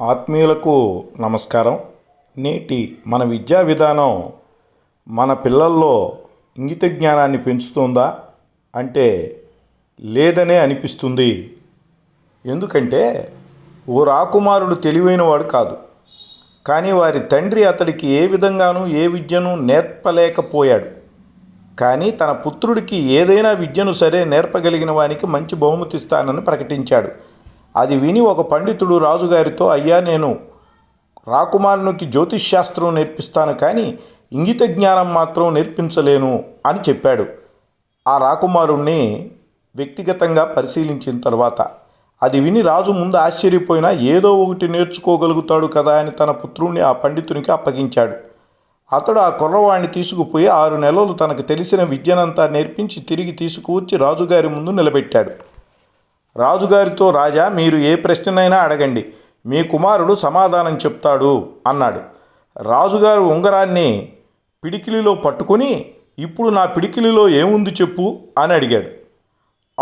ఆత్మీయులకు నమస్కారం. నేటి మన విద్యా విధానం మన పిల్లల్లో ఇంగిత జ్ఞానాన్ని పెంచుతుందా అంటే లేదనే అనిపిస్తుంది. ఎందుకంటే ఓ రాకుమారుడు తెలివైనవాడు కాదు. కానీ వారి తండ్రి అతడికి ఏ విధంగానూ ఏ విద్యను నేర్పలేకపోయాడు. కానీ తన పుత్రుడికి ఏదైనా విద్యను సరే నేర్పగలిగిన వానికి మంచి బహుమతి ఇస్తానని ప్రకటించాడు. అది విని ఒక పండితుడు రాజుగారితో అయ్యా నేను రాకుమారునికి జ్యోతిష్ శాస్త్రం నేర్పిస్తాను కానీ ఇంగిత జ్ఞానం మాత్రం నేర్పించలేను అని చెప్పాడు. ఆ రాకుమారుణ్ణి వ్యక్తిగతంగా పరిశీలించిన తర్వాత అది విని రాజు ముందు ఆశ్చర్యపోయినా ఏదో ఒకటి నేర్చుకోగలుగుతాడు కదా అని తన పుత్రుణ్ణి ఆ పండితునికి అప్పగించాడు. అతడు ఆ కుర్రవాణ్ణి తీసుకుపోయి ఆరు నెలలు తనకు తెలిసిన విద్యనంతా నేర్పించి తిరిగి తీసుకువచ్చి రాజుగారి ముందు నిలబెట్టాడు. రాజుగారితో రాజా మీరు ఏ ప్రశ్ననైనా అడగండి. మీ కుమారుడు సమాధానం చెప్తాడు అన్నాడు. రాజుగారు ఉంగరాన్ని పిడికిలిలో పట్టుకొని ఇప్పుడు నా పిడికిలిలో ఏముంది చెప్పు అని అడిగాడు.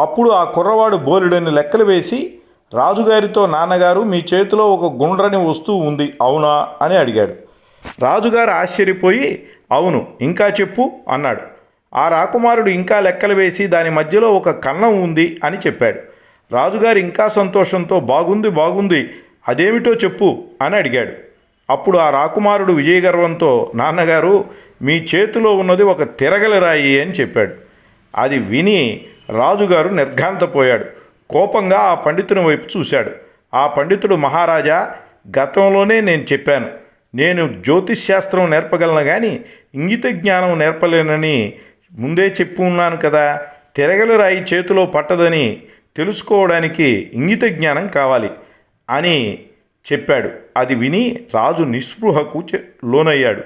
అప్పుడు ఆ కుర్రవాడు బోలెడని లెక్కలు వేసి రాజుగారితో నాన్నగారు మీ చేతిలో ఒక గుండ్రని వస్తువు ఉంది అవునా? అని అడిగాడు. రాజుగారు ఆశ్చర్యపోయి అవును ఇంకా చెప్పు అన్నాడు. ఆ రాకుమారుడు ఇంకా లెక్కలు వేసి దాని మధ్యలో ఒక కన్నం ఉంది అని చెప్పాడు. రాజుగారు ఇంకా సంతోషంతో బాగుంది బాగుంది అదేమిటో చెప్పు అని అడిగాడు. అప్పుడు ఆ రాకుమారుడు విజయగర్వంతో నాన్నగారు మీ చేతిలో ఉన్నది ఒక తిరగలి రాయి అని చెప్పాడు. అది విని రాజుగారు నిర్ఘాంతపోయాడు. కోపంగా ఆ పండితుని వైపు చూశాడు. ఆ పండితుడు మహారాజా గతంలోనే నేను చెప్పాను. నేను శాస్త్రం నేర్పగలను కానీ ఇంగిత జ్ఞానం నేర్పలేనని ముందే చెప్పు ఉన్నాను కదా. తిరగలి రాయి చేతిలో పట్టదని తెలుసుకోవడానికి ఇంగిత జ్ఞానం కావాలి అని చెప్పాడు. అది విని రాజు నిస్పృహకు చె- లోనయ్యాడు.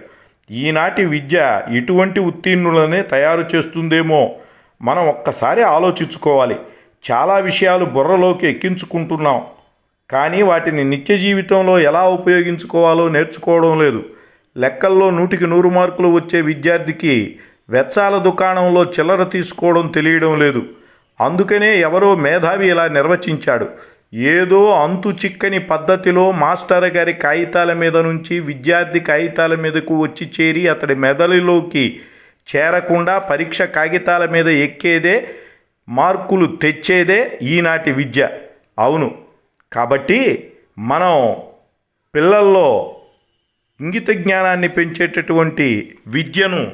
ఈనాటి విద్య ఇటువంటి ఉత్తీర్ణులనే తయారు చేస్తుందేమో మనం ఒక్కసారి ఆలోచించుకోవాలి. చాలా విషయాలు బుర్రలోకి ఎక్కించుకుంటున్నాం. కానీ వాటిని నిత్య జీవితంలో ఎలా ఉపయోగించుకోవాలో నేర్చుకోవడం లేదు. లెక్కల్లో నూటికి నూరు మార్కులు వచ్చే విద్యార్థికి వెచ్చాల దుకాణంలో చిల్లర తీసుకోవడం తెలియడం లేదు. అందుకనే ఎవరో మేధావి ఇలా నిర్వచించాడు. ఏదో అంతు చిక్కని పద్ధతిలో మాస్టర్ గారి కాగితాల మీద నుంచి విద్యార్థి కాగితాల మీదకు వచ్చి చేరి అతడి మెదడులోకి చేరకుండా పరీక్ష కాగితాల మీద ఎక్కేదే మార్కులు తెచ్చేదే ఈనాటి విద్య. అవును. కాబట్టి మనం పిల్లల్లో ఇంగిత జ్ఞానాన్ని పెంచేటటువంటి విద్యను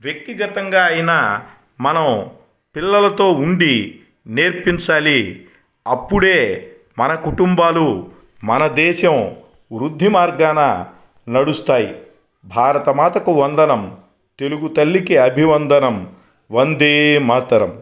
వ్యక్తిగతంగా అయినా మనం పిల్లలతో ఉండి నేర్పించాలి. అప్పుడే మన కుటుంబాలు మన దేశం వృద్ధి మార్గాన నడుస్తాయి. భారతమాతకు వందనం తెలుగు తల్లికి అభివందనం వందే మాతరం.